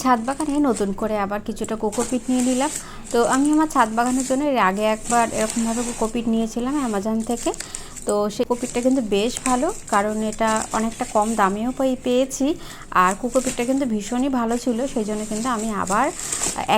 ছাদ বাগানে নতুন করে আবার কিছুটা কোকোপিট নিয়ে নিলাম। তো আমি আমার ছাদ বাগানের জন্য এর আগে একবার এরকমভাবে কোকোপিট নিয়েছিলাম অ্যামাজন থেকে। তো সেই কোকোপিটটা কিন্তু বেশ ভালো, কারণ এটা অনেকটা কম দামেও পাই পেয়েছি। আর কোকোপিটটা কিন্তু ভীষণই ভালো ছিল, সেই জন্য কিন্তু আমি আবার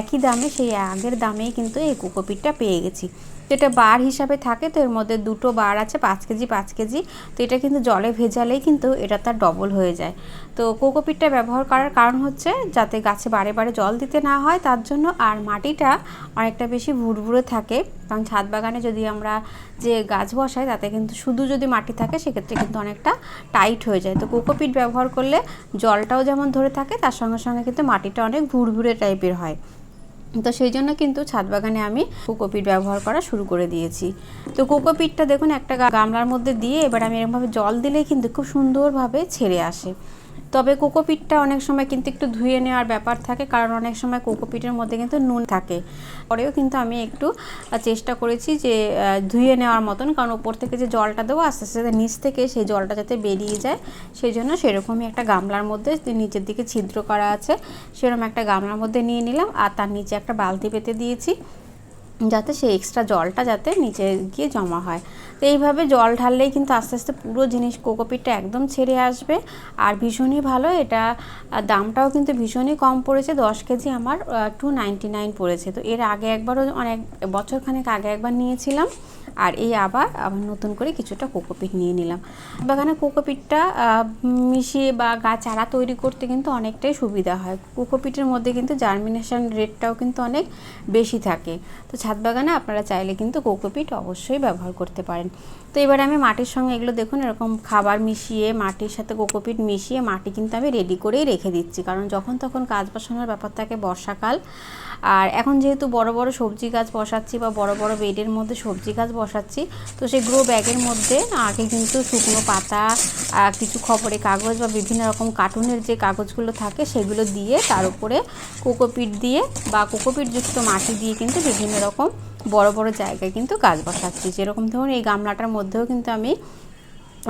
একই দামে, সেই আগের দামেই কিন্তু এই কোকোপিটটা পেয়ে গেছি। এটা বার হিসাবে থাকে, তো এর মধ্যে দুটো বার আছে, পাঁচ কেজি পাঁচ কেজি। তো এটা কিন্তু জলে ভেজালেই কিন্তু এটা তার ডবল হয়ে যায়। তো কোকোপিটটা ব্যবহার করার কারণ হচ্ছে, যাতে গাছে বারে বারে জল দিতে না হয়, তার জন্য আর মাটিটা অনেকটা বেশি ভুরভুরে থাকে। কারণ ছাদ বাগানে যদি আমরা যে গাছ বসাই, তাতে কিন্তু শুধু যদি মাটি থাকে, সেক্ষেত্রে কিন্তু অনেকটা টাইট হয়ে যায়। তো কোকোপিট ব্যবহার করলে জলটাও যেমন ধরে থাকে, তার সঙ্গে সঙ্গে কিন্তু মাটিটা অনেক ভুরভুরে টাইপের হয়। তো সেই জন্য কিন্তু ছাদ বাগানে আমি কোকোপিট ব্যবহার করা শুরু করে দিয়েছি। তো কোকোপিটটা দেখুন একটা গামলার মধ্যে দিয়ে এবার আমি এরকমভাবে জল দিলেই কিন্তু খুব সুন্দরভাবে ছেড়ে আসে। তবে কোকোপিটটা অনেক সময় কিন্তু একটু ধুয়ে নেওয়ার ব্যাপার থাকে, কারণ অনেক সময় কোকোপিটের মধ্যে কিন্তু নুন থাকে। পরেও কিন্তু আমি একটু চেষ্টা করেছি যে ধুয়ে নেওয়ার মতন, কারণ ওপর থেকে যে জলটা দেবো, আস্তে আস্তে নিচ থেকে সেই জলটা যাতে বেরিয়ে যায়, সেই জন্য সেরকমই একটা গামলার মধ্যে নিচের দিকে ছিদ্র করা আছে, সেরকম একটা গামলার মধ্যে নিয়ে নিলাম, আর তার নিচে একটা বালতি পেতে দিয়েছি। যাতে সেই এক্সট্রা জলটা যাতে নিচে গিয়ে জমা হয়। তো এইভাবে জল ঢাললেই কিন্তু আস্তে আস্তে পুরো জিনিস কোকোপিটটা একদম ছেড়ে আসবে। আর ভীষণই ভালো, এটা দামটাও কিন্তু ভীষণই কম পড়েছে। দশ কেজি আমার টু নাইনটি নাইন পড়েছে। তো এর আগে একবারও অনেক বছরখানেক আগে একবার নিয়েছিলাম। আর এই আবার আবার নতুন করে কিছুটা কোকোপিট নিয়ে নিলাম। বাগানে কোকোপিটটা মিশিয়ে বা গাছ চারা তৈরি করতে কিন্তু অনেকটাই সুবিধা হয়। কোকোপিটের মধ্যে কিন্তু জার্মিনেশন রেটটাও কিন্তু অনেক বেশি থাকে। তো ছাদ বাগানে আপনারা চাইলে কিন্তু কোকোপিট অবশ্যই ব্যবহার করতে পারেন। তো এবারে আমি মাটির সঙ্গে এগুলো দেখুন, এরকম খাবার মিশিয়ে, মাটির সাথে কোকোপিট মিশিয়ে মাটি কিন্তু আমি রেডি করেই রেখে দিচ্ছি। কারণ যখন তখন গাছ বসানোর ব্যাপার থাকে বর্ষাকাল। আর এখন যেহেতু বড় বড় সবজি গাছ বসাচ্ছি বা বড় বড় বেডের মধ্যে সবজি গাছ বসাচ্ছি, তো সেই গ্রো ব্যাগের মধ্যে আগে কিন্তু শুকনো পাতা কিছু খবরে কাগজ বা বিভিন্ন রকম কার্টুনের যে কাগজগুলো থাকে সেগুলো দিয়ে তার উপরে কোকোপিট দিয়ে বা কোকোপিটযুক্ত মাটি দিয়ে কিন্তু বিভিন্ন রকম বড় বড় জায়গায় কিন্তু গাছ বসাচ্ছি। যেরকম ধরুন এই গামলাটার মধ্যেও কিন্তু আমি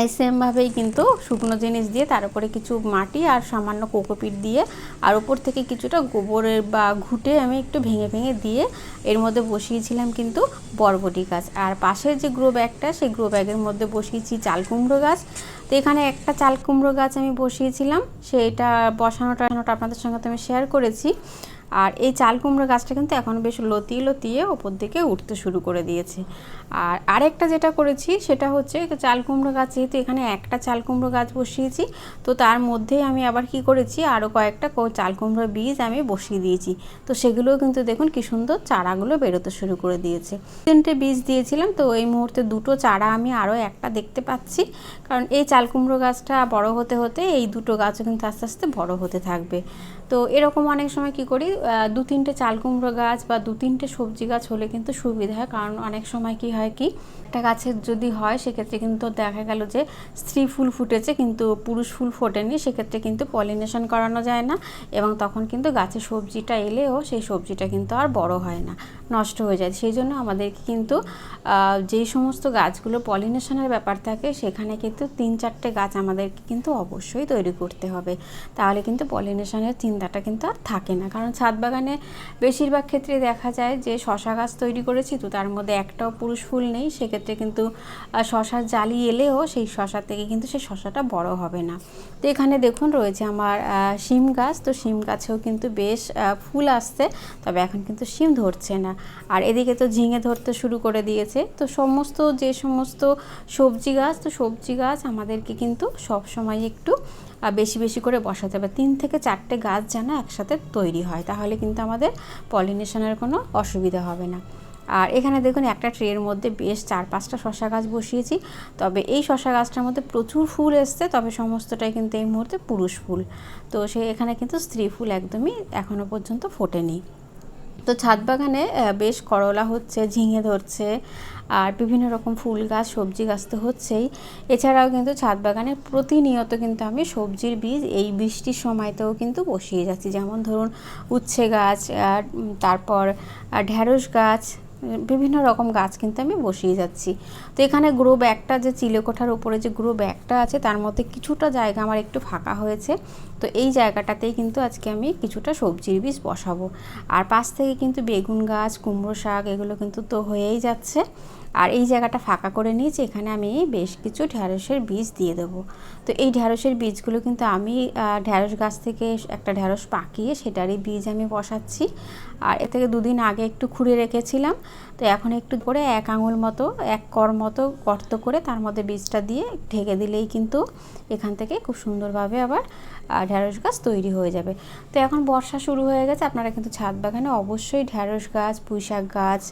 এই সেমভাবেই কিন্তু শুকনো জিনিস দিয়ে তার উপরে কিছু মাটি আর সামান্য কোকোপিট দিয়ে আর উপর থেকে কিছুটা গোবরের বা ঘুটে আমি একটু ভেঙে ভেঙে দিয়ে এর মধ্যে বসিয়েছিলাম কিন্তু বরবটি গাছ। আর পাশের যে গ্রো ব্যাগটা সেই গ্রো ব্যাগের মধ্যে বসিয়েছি চাল কুমড়ো গাছ। তো এখানে একটা চাল কুমড়ো গাছ আমি বসিয়েছিলাম। সেটা বসানোটা আপনাদের সঙ্গে তো আমি শেয়ার করেছি। আর এই চাল কুমড়ো গাছটা কিন্তু এখন বেশ লতিয়ে লতিয়ে ওপর দিকে উঠতে শুরু করে দিয়েছে। আর আরেকটা যেটা করেছি সেটা হচ্ছে চাল কুমড়ো গাছ, যেহেতু এখানে একটা চাল কুমড়ো গাছ বসিয়েছি, তো তার মধ্যেই আমি আবার কি করেছি আরও কয়েকটা চাল কুমড়ো বীজ আমি বসিয়ে দিয়েছি। তো সেগুলোও কিন্তু দেখুন কি সুন্দর চারাগুলো বেরোতে শুরু করে দিয়েছে। তিনটে বীজ দিয়েছিলাম, তো এই মুহূর্তে দুটো চারা আমি আরও একটা দেখতে পাচ্ছি, কারণ এই চাল কুমড়ো গাছটা বড় হতে হতে এই দুটো গাছও কিন্তু আস্তে আস্তে বড় হতে থাকবে। তো এরকম অনেক সময় কি করি দু তিনটে চাল কুমড়ো গাছ বা দু তিনটে সবজি গাছ হলে কিন্তু সুবিধা হয়। কারণ অনেক সময় কি হয় কি, একটা গাছের যদি হয়, সেক্ষেত্রে কিন্তু দেখা গেল যে স্ত্রী ফুল ফুটেছে কিন্তু পুরুষ ফুল ফোটেনি, সেক্ষেত্রে কিন্তু পলিনেশন করানো যায় না এবং তখন কিন্তু গাছে সবজিটা এলেও সেই সবজিটা কিন্তু আর বড় হয় না। নষ্ট হয়ে যায়। সেই জন্য আমাদেরকে কিন্তু যেই সমস্ত গাছগুলো পলিনেশনের ব্যাপার থাকে, সেখানে কিন্তু তিন চারটে গাছ আমাদেরকে কিন্তু অবশ্যই তৈরি করতে হবে। তাহলে কিন্তু পলিনেশনের চিন্তাটা কিন্তু আর থাকে না। কারণ ছাদ বাগানে বেশিরভাগ ক্ষেত্রে দেখা যায় যে, শশা গাছ তৈরি করেছি তো তার মধ্যে একটাও পুরুষ ফুল নেই। সেক্ষেত্রে কিন্তু শশার জালি এলেও সেই শশা থেকে কিন্তু সেই শশাটা বড় হবে না। তো এখানে দেখুন, রয়েছে আমার শিম গাছ। তো শিম গাছেও কিন্তু বেশ ফুল আসছে। তবে এখন কিন্তু শিম ধরছে না। আর এদিকে তো ঝিঙে ধরতে শুরু করে দিয়েছে। তো সমস্ত, যে সমস্ত সবজি গাছ, তো সবজি গাছ আমাদেরকে কিন্তু সব সময় একটু বেশি বেশি করে বসাতে হবে। তিন থেকে চারটে গাছ যেন একসাথে তৈরি হয়, তাহলে কিন্তু আমাদের পলিনেশনের কোনো অসুবিধা হবে না। আর এখানে দেখুন, একটা ট্রের মধ্যে বেশ চার পাঁচটা শশা গাছ বসিয়েছি। তবে এই শশা গাছটার মধ্যে প্রচুর ফুল এসছে, তবে সমস্তটাই কিন্তু এই মুহূর্তে পুরুষ ফুল। তো সে এখানে কিন্তু স্ত্রী ফুল একদমই এখনও পর্যন্ত ফোটেনি। তো ছাদ বাগানে বেশ করলা হচ্ছে, ঝিঙে ধরছে, আর বিভিন্ন রকম ফুল গাছ, সবজি গাছ তো হচ্ছেই। এছাড়াও কিন্তু ছাদ বাগানে প্রতিনিয়ত কিন্তু আমি সবজির বীজ এই বৃষ্টির সময়তেও কিন্তু বসিয়ে যাচ্ছি। যেমন ধরুন, উচ্ছে গাছ তারপর ঢ্যাঁড়স গাছ বিভিন্ন রকম গাছ কিন্তু আমি বসিয়ে যাচ্ছি। তো এখানে গ্রো ব্যাগটা যে চিলেকোঠার উপরে যে গ্রো ব্যাগটা আছে, তার মধ্যে কিছুটা জায়গা আমার একটু ফাঁকা হয়েছে। তো এই জায়গাটাতেই কিন্তু আজকে আমি কিছুটা সবজির বীজ বসাবো। আর পাশ থেকে কিন্তু বেগুন গাছ, কুমড়ো শাক, এগুলো কিন্তু তো হয়েই যাচ্ছে। আর এই জায়গাটা ফাঁকা করে নিয়েছি, এখানে আমি বেশ কিছু ঢ্যাঁড়সের বীজ দিয়ে দেবো। তো এই ঢ্যাঁড়সের বীজগুলো কিন্তু আমি ঢ্যাঁড়স গাছ থেকে একটা ঢ্যাঁড়স পাকিয়ে সেটারই বীজ আমি বসাচ্ছি। আর এ থেকে দুদিন আগে একটু খুঁড়ে রেখেছিলাম, তো এখন একটু করে এক আঙুল মতো, এক কর মতো গর্ত করে তার মধ্যে বীজটা দিয়ে ঢেকে দিলেই কিন্তু এখান থেকে খুব সুন্দরভাবে আবার ঢ্যাঁড়স গাছ তৈরি হয়ে যাবে। তো এখন বর্ষা শুরু হয়ে গেছে, আপনারা কিন্তু ছাদ বাগানে অবশ্যই ঢ্যাঁড়স গাছ পুঁই শাক গাছ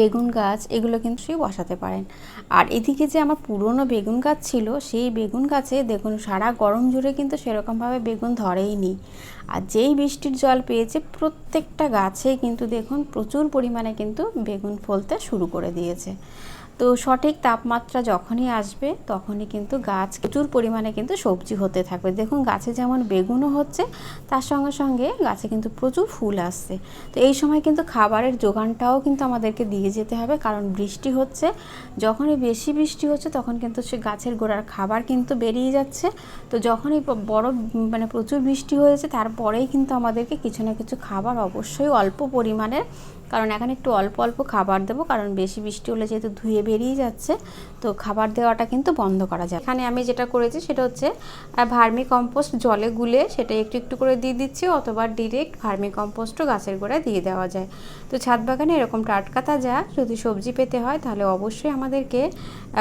বেগুন গাছ, এগুলো কিন্তু সেই বসাতে পারেন। আর এদিকে যে আমার পুরনো বেগুন গাছ ছিল, সেই বেগুন গাছে দেখুন সারা গরম জুড়ে কিন্তু সেরকমভাবে বেগুন ধরেই নি আর যেই বৃষ্টির জল পেয়েছে, প্রত্যেকটা গাছেই কিন্তু দেখুন প্রচুর পরিমাণে কিন্তু বেগুন ফলতে শুরু করে দিয়েছে। তো সঠিক তাপমাত্রা যখনই আসবে, তখনই কিন্তু গাছ প্রচুর পরিমাণে কিন্তু সবজি হতে থাকবে। দেখুন, গাছে যেমন বেগুনও হচ্ছে, তার সঙ্গে সঙ্গে গাছে কিন্তু প্রচুর ফুল আসছে। তো এই সময় কিন্তু খাবারের যোগানটাও কিন্তু আমাদেরকে দিয়ে যেতে হবে, কারণ বৃষ্টি হচ্ছে। যখনই বেশি বৃষ্টি হচ্ছে, তখন কিন্তু সে গাছের গোড়ার খাবার কিন্তু বেরিয়ে যাচ্ছে। তো যখনই বড় মানে প্রচুর বৃষ্টি হয়েছে, তারপরেই কিন্তু আমাদেরকে কিছু না কিছু খাবার অবশ্যই অল্প পরিমাণের কারণ এখানে একটু অল্প অল্প খাবার দেবো, কারণ বেশি বৃষ্টি হলে যেহেতু ধুয়ে বেরিয়ে যাচ্ছে, তো খাবার দেওয়াটা কিন্তু বন্ধ করা যায় এখানে আমি যেটা করেছি সেটা হচ্ছে ভার্মি কম্পোস্ট জলে গুলে সেটা একটু একটু করে দিয়ে দিচ্ছি, অথবা ডিরেক্ট ভার্মি কম্পোস্টও গাছের গোড়ায় দিয়ে দেওয়া যায়। তো ছাদ বাগানে এরকম টাটকা তাজা যদি সবজি পেতে হয়, তাহলে অবশ্যই আমাদেরকে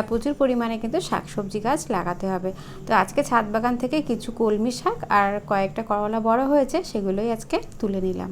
প্রচুর পরিমাণে কিন্তু শাক সবজি গাছ লাগাতে হবে। তো আজকে ছাদ বাগান থেকে কিছু কলমি শাক আর কয়েকটা করলা বড় হয়েছে, সেগুলোই আজকে তুলে নিলাম।